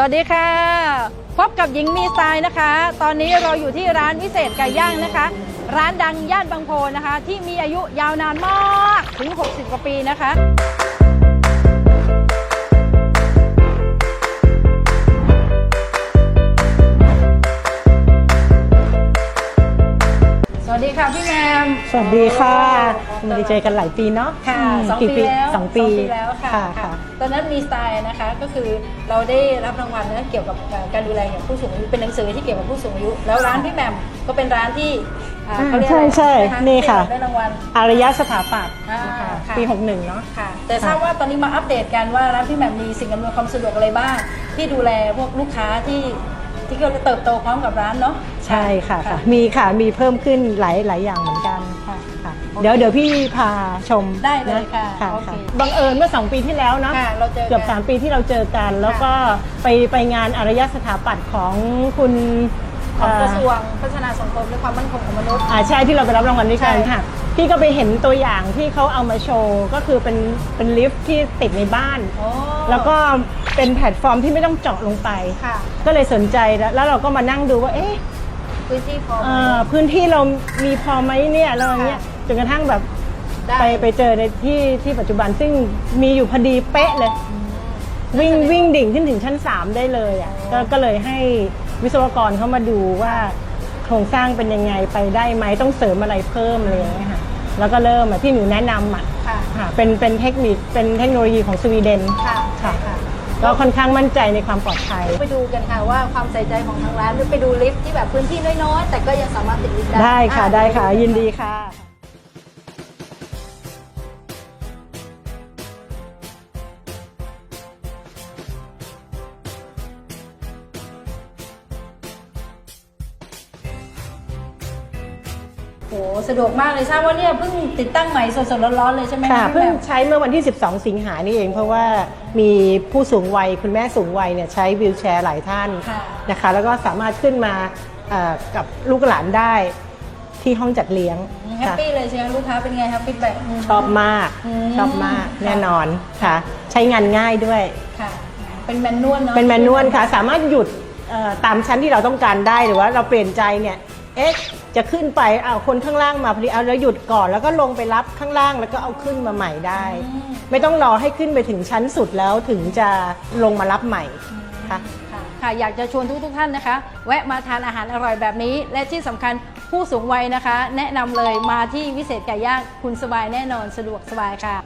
สวัสดีค่ะ พบกับหญิงมีสไตล์นะคะ ตอนนี้เราอยู่ที่ร้านวิเศษไก่ย่างนะคะ ร้านดังย่านบางโพนะคะ ที่มีอายุยาวนานมากถึง 60 กว่าปีนะคะ สวัสดีค่ะพี่แมม สวัสดีค่ะไม่ได้เจอกันหลายปีเนาะค่ะมสองกี่ปีแล้วสองปีแล้วค่ะค่ะค่ะค่ะ ตอนนั้นมีสไตล์นะคะก็คือเราได้รับรางวัลนะเกี่ยวกับการดูแลอย่างผู้สูงอายุเป็นหนังสือที่เกี่ยวกับผู้สูงอายุ แล้วร้านพี่แหม่มก็เป็นร้านที่อ่าอ่าเขาเรียกใช่อะไรใช่ไหมนี่ค่ะ ที่ได้รางวัล อารยสถาปัตย์อ่านะคะค่ะ ปี 61 เนาะ ค่ะแต่ทราบว่าตอนนี้มาอัปเดตกันว่าร้านพี่แหม่มมีสิ่งอำนวยความสะดวกอะไรบ้าง ที่ดูแลพวกลูกค้าที่ ที่เขาเติบโตพร้อมกับร้านเนาะ ใช่ค่ะค่ะ มีค่ะมีเพิ่มขึ้นหลายหลายอย่างเหมือนกันค่ะค่ะ เดี๋ยวเดี๋ยวพี่พาชมได้เลยนค่ะค่ะโอเคค่ะบังเอิญเมื่อ 2 ปีที่แล้วเนาะค่ะเราเจอกัน เกือบ 3 ปีที่เราเจอกัน แล้วก็ไปไปงานอารยสถาปัตย์ของคุณ ของกระทรวเอ่องพัฒนาสังคมและความมั่นคงของมนุษย์ อ่าใช่ที่เราไปรับรางวัลด้วยกันใช่ ค่ะ พี่ก็ไปเห็นตัวอย่างที่เขาเอามาโชว์ก็คือเป็นเป็นลิฟท์ที่ติดในบ้าน โอ้แล้วก็เป็นแพลตฟอร์มที่ไม่ต้องเจาะลงไป ค่ะก็เลยสนใจแล้วแล้วเราก็มานั่งดูว่าเอ๊ะ พื้นที่พอไหม เอ่อพื้นที่เรามีพอไหมเนี่ยอะไรเงี้ยค่ะ จนกระทั่งแบบได้ไปไปเจอในที่ที่ปัจจุบันซึ่งมีอยู่พอดีเป๊ะเลยวิ่งวิ่งดิ่งขึ้นถึงชั้น 3 ได้เลยอะก็ก็เลยให้ วิศวกรเขามาดูว่าโครงสร้างเป็นยังไงไปได้ไหมต้องเสริมอะไรเพิ่มอะไรอย่างเลยค่ะแล้วก็เริ่มอะที่หนูแนะนำอะค่ะ ค่ะเป็นเป็นเทคนิคเป็นเทคโนโลยีของสวีเดน ค่ะค่ะ ค่ะ ก็ค่อนข้างมั่นใจในความปลอดภัย ไปดูกันค่ะว่าความใส่ใจของทางร้านไปดูลิฟต์ที่แบบพื้นที่น้อยๆ แต่ก็ยังสามารถติดลิฟต์ได้ได้ค่ะอ่ได้ค่ะ ยินดีค่ะ โหสะดวกมากเลยทราบว่าเนี่ยเพิ่งติดตั้งใหม่สดๆร้อนๆเลยใช่ไหมค่ะพี่เพิ่แหงม่มใช้เมื่อวันที่ 12 สิงหานี่เอง เพราะว่ามีผู้สูงวัยคุณแม่สูงวัยเนี่ยใช้วิวแชร์หลายท่านค่ะนะคะ แล้วก็สามารถขึ้นมาเอ่อกับลูกหลานได้ที่ห้องจัดเลี้ยงแฮปค่ะปี้เลยใช่ไหมลูกค้าเป็นไงครับฟีดแบ็กชอบมากอืมชอบมากค่ะแน่นอนค่ะ ใช้งานง่ายด้วยค่ะ เป็นแมนนวลเนาะเป็นแมนนวลค่ะ สามารถหยุดเอ่อตามชั้นที่เราต้องการได้หรือว่าเราเปลี่ยนใจเนี่ย เอ๊ะจะขึ้นไปเอาคนข้างล่างมาพอดีเอาแล้วหยุดก่อน แล้วก็ลงไปรับข้างล่างแล้วก็เอาขึ้นมาใหม่ได้อืมไม่ต้องรอให้ขึ้นไปถึงชั้นสุดแล้วถึงจะลงมารับใหม่ค่ะค่ะค่ะอยากจะชวนทุกทุกๆท่านนะคะ แวะมาทานอาหารอร่อยแบบนี้ และที่สำคัญผู้สูงวัยนะคะ แนะนำเลยมาที่วิเศษไก่ย่างคุณสบายแน่นอนสะดวกสบายค่ะ